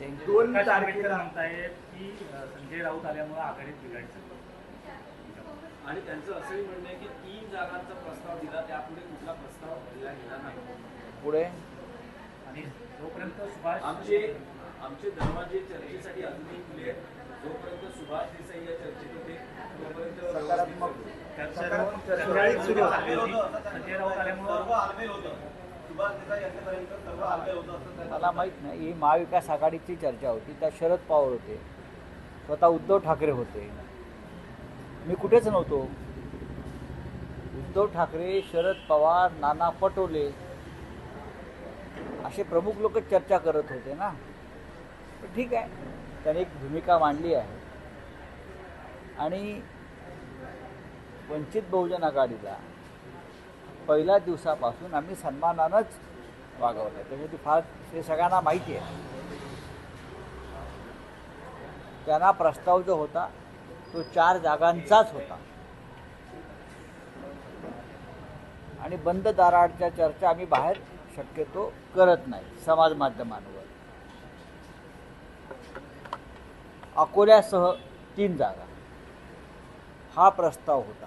दोन तारखेला म्हणतायत की संजय राऊत आल्यामुळे आघाडीत बिघाडचं आणि त्यांचं असंही म्हणणं आहे की तीन जागांचा प्रस्ताव दिला त्यापुढे कुठला प्रस्ताव दिला गेला नाही. पुढे? आणि जोपर्यंत सुभाष आमचे आमचे दरवाजे चर्चेसाठी अजूनही खुले आहेत. जोपर्यंत सुभाष देसाई या चर्चेत होते तोपर्यंत सकारात्मक चर्चा. संजय राऊत आल्यामुळं मला माहीत नाही. ही महाविकास आघाडीची चर्चा होती. त्या शरद पवार होते. स्वतः उद्धव ठाकरे होते. मी कुठेच नव्हतो. उद्धव ठाकरे शरद पवार नाना पटोले असे प्रमुख लोक चर्चा करत होते ना. ठीक आहे. त्याने एक भूमिका मांडली आहे. आणि वंचित बहुजन आघाडीला पहिल्या दिवसापासून आम्ही सन्मानानंच वागवलं त्यामुळे ती फार ते सगळ्यांना माहिती आहे. त्यांना प्रस्ताव जो होता तो चार जागांचाच होता. आणि बंद दाराडच्या चर्चा आम्ही बाहेर शक्यतो करत नाही समाज माध्यमांवर. अकोल्यासह तीन जागा. हा प्रस्ताव होता.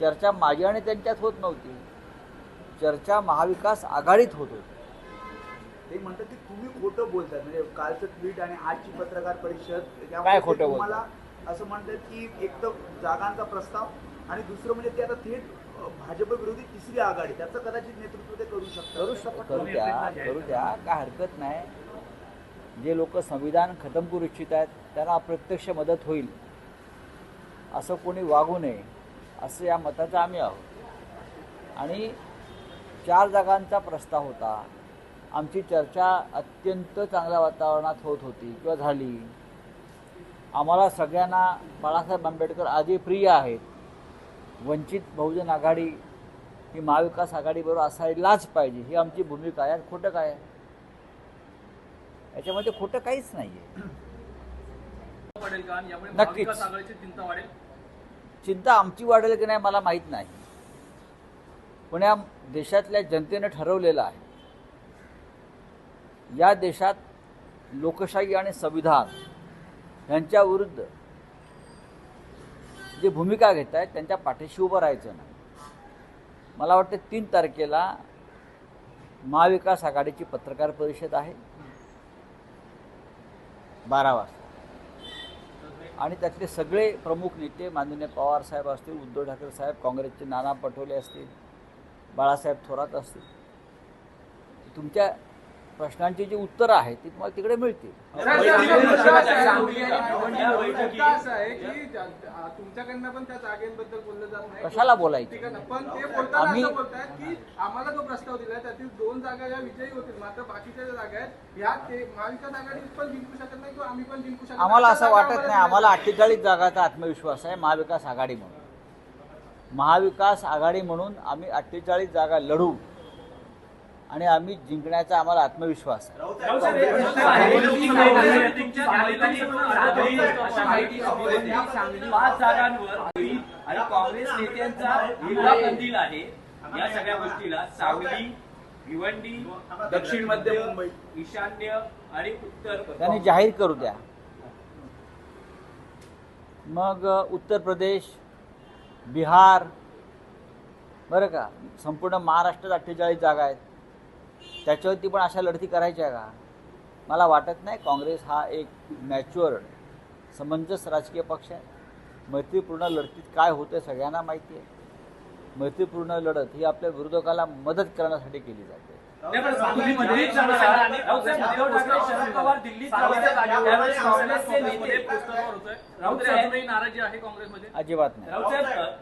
चर्चा माझी आणि त्यांच्यात होत नव्हती. चर्चा महाविकास आघाडीत होत होती. ते म्हणतात की तुम्ही खोटं बोलताय. म्हणजे कालचं ट्विट आणि आजची पत्रकार परिषद काय खोटं तुम्हाला असं म्हणतात की एक तर जागांचा प्रस्ताव आणि दुसरं म्हणजे ते आता थेट भाजप विरोधी तिसरी आघाडी. त्याचं कदाचित नेतृत्व ते करू शकतात. करू शकतो करू द्या. करू द्या. काय हरकत नाही. जे लोक संविधान खतम करू इच्छित आहेत त्यांना अप्रत्यक्ष मदत होईल. असं कोणी वागू नये. असं या मताचं आम्ही आहोत. आणि चार जागांचा प्रस्ताव होता. आमची चर्चा अत्यंत चांगल्या वातावरणात होत होती किंवा झाली. आम्हाला सगळ्यांना बाळासाहेब आंबेडकर आधी प्रिय आहेत. वंचित बहुजन आघाडी ही महाविकास आघाडीबरोबर असायलाच पाहिजे. ही आमची भूमिका आहे. खोटं काय आहे? याच्यामध्ये खोटं काहीच नाही आहे नक्कीच. चिंता चिंता आमची वाढेल की नाही मला माहीत नाही. पण या देशातल्या जनतेनं ठरवलेलं आहे. या देशात लोकशाही आणि संविधान यांच्या विरुद्ध जे भूमिका घेत आहेत त्यांच्या पाठीशी उभं राहायचं नाही. मला वाटतं तीन तारखेला महाविकास आघाडीची पत्रकार परिषद आहे. बारा वाजता. आणि त्यातले सगळे प्रमुख नेते माननीय पवार साहेब असतील उद्धव ठाकरे साहेब काँग्रेसचे नाना पटोले असतील बाळासाहेब थोरात असतील. तुमच्या प्रश्नांची जी उत्तरं आहेत ती तुम्हाला तिकडे मिळतील. मुद्दा असा आहे की ज्या- आ- तुमच्याकडनं पण त्या जागेबद्दल बोललं जात नाही. कशाला बोलायचं? पण ते आम्ही- की आम्हाला जो प्रस्ताव दिलाय त्यातील दोन जागा या विजयी होतील मात्र बाकीच्या ज्या जागा आहेत ह्या ते महाविकास आघाडी पण जिंकू शकत नाही किंवा आम्ही पण जिंकू शकत नाही. आम्हाला असं वाटत नाही. आम्हाला अठ्ठेचाळीस जागाचा आत्मविश्वास आहे महाविकास आघाडी म्हणून. महाविकास आघाडी म्हणून आम्ही अठ्ठेचाळीस जागा लढू. आणि आम्ही जिंकण्याचा आम्हाला आत्मविश्वास आहे पाच जागांवर आणि काँग्रेस नेत्यांचा हिरवा कंदील आहे या सगळ्या गोष्टीला सांगली भिवंडी दक्षिण मध्य मुंबई ईशान्य आणि उत्तर त्यांनी जाहीर करू द्या मग उत्तर प्रदेश बिहार बरं का संपूर्ण महाराष्ट्रात अठ्ठेचाळीस जागा आहेत त्याच्यावरती पण अशा लढती करायच्या का? मला वाटत नाही काँग्रेस हा एक मॅच्युअर समंजस राजकीय पक्ष आहे. मैत्रीपूर्ण लढतीत काय होतं सगळ्यांना माहिती आहे. मैत्रीपूर्ण लढत ही आपल्या विरोधकाला मदत करण्यासाठी केली जाते. अजिबात नाही.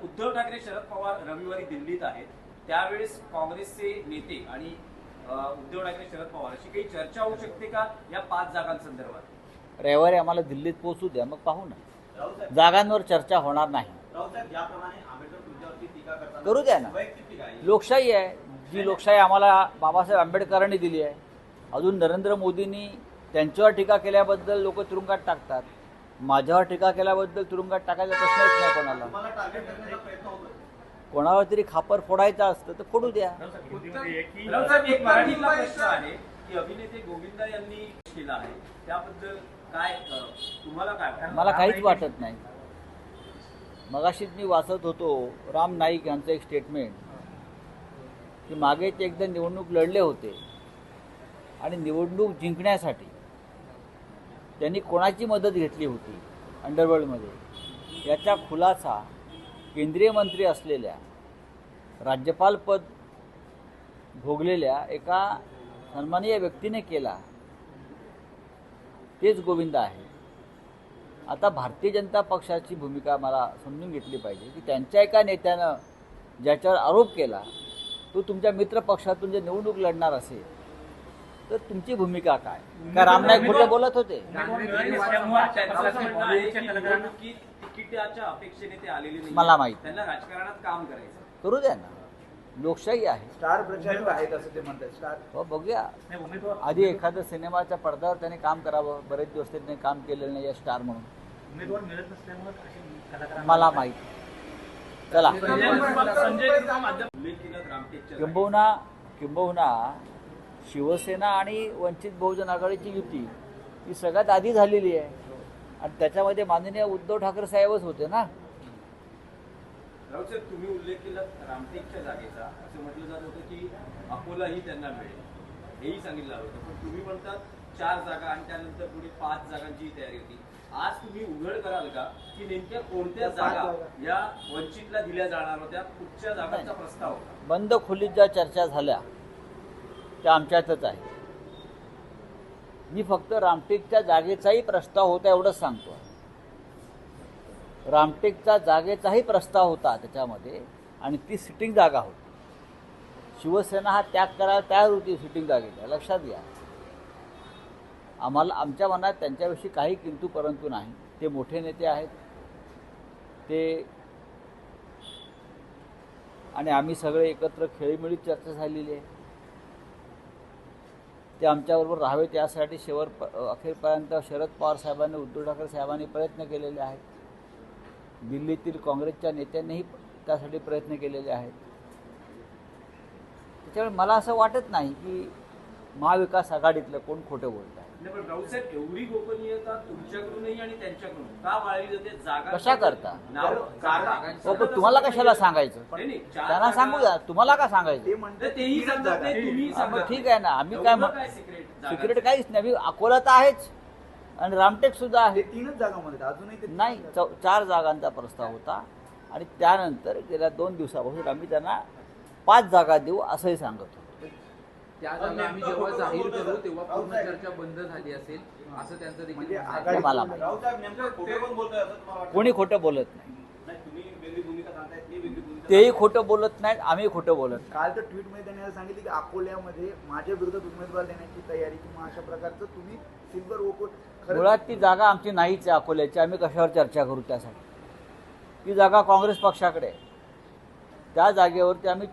उद्धव ठाकरे शरद पवार रविवारी दिल्लीत आहेत. त्यावेळेस काँग्रेसचे नेते आणि उद्धव ठाकरे शरद पवार अशी काही चर्चा होऊ शकते का या पाच जागांसंदर्भात? रविवारी आम्हाला दिल्लीत पोहोचू द्या मग पाहू ना. जागांवर चर्चा होणार नाही. करू द्या ना. लोकशाही आहे. जी लोकशाही आम्हाला बाबासाहेब आंबेडकरांनी दिली आहे. अजून नरेंद्र मोदींनी त्यांच्यावर टीका केल्याबद्दल लोक तुरुंगात टाकतात. माझ्यावर टीका केल्याबद्दल तुरुंगात टाकायचा प्रश्नच नाही कोणाला. कोणावर तरी खापर फोडायचं असतं तर फोडू द्या? मला काहीच वाटत नाही. मगाशीच मी वाचत होतो राम नाईक यांचं एक स्टेटमेंट की मागे ते एकदा निवडणूक लढले होते आणि निवडणूक जिंकण्यासाठी त्यांनी कोणाची मदत घेतली होती अंडरवर्ल्डमध्ये? याचा खुलासा केंद्रीय मंत्री असलेल्या राज्यपालपद भोगलेल्या एका सन्माननीय व्यक्तीने केला तेच गोविंद आहे. आता भारतीय जनता पक्षाची भूमिका मला समजून घेतली पाहिजे की त्यांच्या एका नेत्यानं ज्याच्यावर आरोप केला तो तुमच्या मित्र पक्षातून जे निवडणूक लढणार असेल तर तुमची भूमिका काय? का रामनाईक बोलत होते? तिकिटाच्या अपेक्षेने ते आलेले नाही मला माहीत. त्यांना राजकारणात काम करायचं करू द्या ना. लोकशाही आहे. स्टार प्रचारक आहेत असं ते म्हणतात. स्टार हो बघूया. नाही, उमेदवार आधी एखादं सिनेमाच्या पडद्यावर त्याने काम करावं. बरेच दिवस त्यांनी काम केलेलं नाही स्टार म्हणून. उमेदवार मिळत नसल्यामुळे कलाकारांना मला माहिती चला. संजय माध्यम उल्लेख केला रामटेकच्या किंबहुना किंबहुना शिवसेना आणि वंचित बहुजन आघाडीची युती ही सगळ्यात आधी झालेली आहे. आणि त्याच्यामध्ये माननीय उद्धव ठाकरे साहेबच होते ना. राऊत साहेब तुम्ही उल्लेख केला रामटेकच्या जागेचा. असं म्हटलं जात होतं की अकोलाही त्यांना मिळेल. हेही सांगितलं होतं. पण तुम्ही म्हणतात चार जागा आणि त्यानंतर पुढे पाच जागांची तयारी होती. आज तुम्ही उघड कराल का की नेमक्या कोणत्या जागा या वंचितला दिल्या जाणार होत्या? कुठच्या जागांचा प्रस्ताव होता? बंद खोलीत ज्या चर्चा झाल्या त्या आमच्यातच आहे मी फक्त रामटेकच्या जागेचाही प्रस्ताव होता एवढंच सांगतो. रामटेकचा जागेचाही प्रस्ताव होता त्याच्यामध्ये आणि ती सिटिंग जागा होती. शिवसेना हा त्याग करायला तयार होती सिटिंग जागेचा लक्षात घ्या. आम्हाला आमच्या मनात त्यांच्याविषयी काही किंतू परंतु नाही. ते मोठे नेते आहेत. ते आणि आम्ही सगळे एकत्र खेळीमेळीत चर्चा झालेली आहे. ते आमच्याबरोबर राहावेत यासाठी शेवट अखेरपर्यंत शरद पवार साहेबांनी उद्धव ठाकरे साहेबांनी प्रयत्न केलेले आहेत. दिल्लीतील काँग्रेसच्या नेत्यांनीही त्यासाठी प्रयत्न केलेले आहेत. त्याच्यामुळे मला असं वाटत नाही की महाविकास आघाडीतलं कोण खोटं बोलतं नाही पण एवढी गोपनीयता तुमच्याकडूनही आणि त्यांच्याकडून. का बाळगली जाते? जागा कशा करता? नाव जागा. हो पण तुम्हाला कशाला सांगायचं? नाही, नाही, चार त्यांना जागा- सांगू द्या तुम्हाला का सांगायचं? म्हणतात तेही नाही. तुम्ही हा, मग ठीक आहे ना आम्ही काय एवढं म्हण काय सिक्रेट सिक्रेट काहीच नाही आम्ही अकोला तर आहेच. आणि रामटेक सुद्धा आहे. ते तीनच जागा म्हणतात अजूनही ते नाही चौ चार जागांचा प्रस्ताव होता. आणि त्यानंतर गेल्या दोन दिवसापासून आम्ही त्यांना पाच जागा देऊ असंही सांगत होतो. त्या जागा आम्ही जेव्हा जाहीर करू तेव्हा पूर्ण चर्चा बंद झाली असेल असं त्यांचं देखील म्हणजे मला वाटतं? कोणी खोटं बोलत नाही. नाही, तुम्ही वेगळी भूमिका सांगताय ते वेगळी भूमिका तेही खोटं बोलत नाहीत आम्ही खोटं बोलत. काल तर ट्विटमध्ये त्यांनी सांगितलं की अकोल्यामध्ये माझ्या विरोधात उमेदवार देण्याची तयारी किंवा अशा प्रकारचं तुम्ही सिल्वर ओकोट मुळात ती जागा आमची नाहीच आहे अकोल्याची आम्ही कशावर चर्चा करू त्यासाठी? ती जागा काँग्रेस पक्षाकडे आहे. त्या जागेवरती आम्ही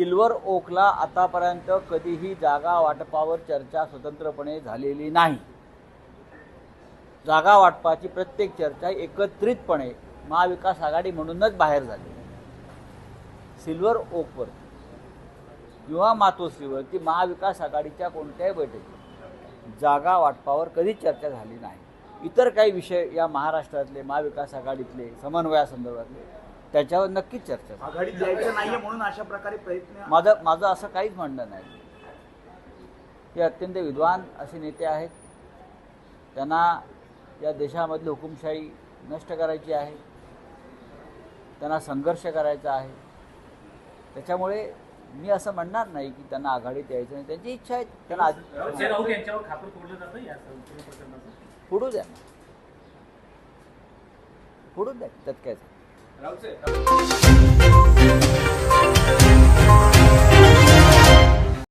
सिल्वर ओकला आतापर्यंत कधीही जागा वाटपावर चर्चा स्वतंत्रपणे झालेली नाही. जागा वाटपाची प्रत्येक चर्चा एकत्रितपणे महाविकास आघाडी म्हणूनच बाहेर झाली. सिल्वर ओकवर किंवा मातोश्रीवरती महाविकास आघाडीच्या कोणत्याही बैठकीत जागा वाटपावर कधीच चर्चा झाली नाही. इतर काही विषय या महाराष्ट्रातले महाविकास आघाडीतले समन्वयासंदर्भातले त्याच्यावर नक्कीच चर्चा झाली. आघाडीत जायचं नाहीये म्हणून अशा प्रकारे प्रयत्न माझं माझं असं काहीच म्हणणं नाही. ते अत्यंत विद्वान असे नेते आहेत. त्यांना या देशामधली हुकुमशाही नष्ट करायची आहे. त्यांना संघर्ष करायचा आहे. त्याच्यामुळे मी असं म्हणणार नाही की त्यांना आघाडीत यायचं नाही. त्यांची इच्छा आहे. त्यांना फोडू द्या फोडू द्या त्यात काय ラウセ